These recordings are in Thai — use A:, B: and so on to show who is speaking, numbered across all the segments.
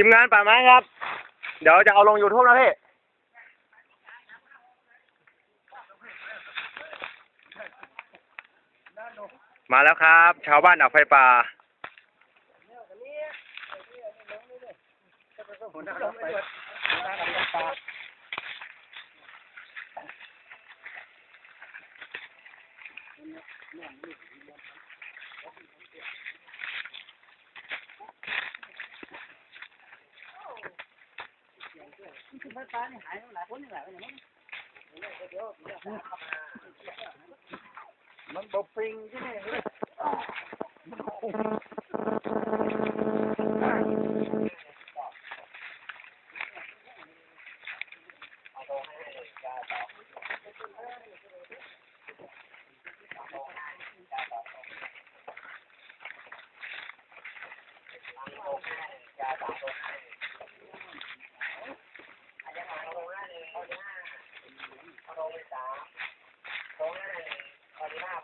A: ทีมงานป่าไม้ครับ เดี๋ยวจะเอาลง YouTube นะพี่มาแล้วครับ ชาวบ้านดับไฟป่า
B: มันบปิงที่นี่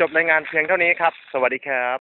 A: จบในงานเพียงเท่านี้ครับ สวัสดีครับ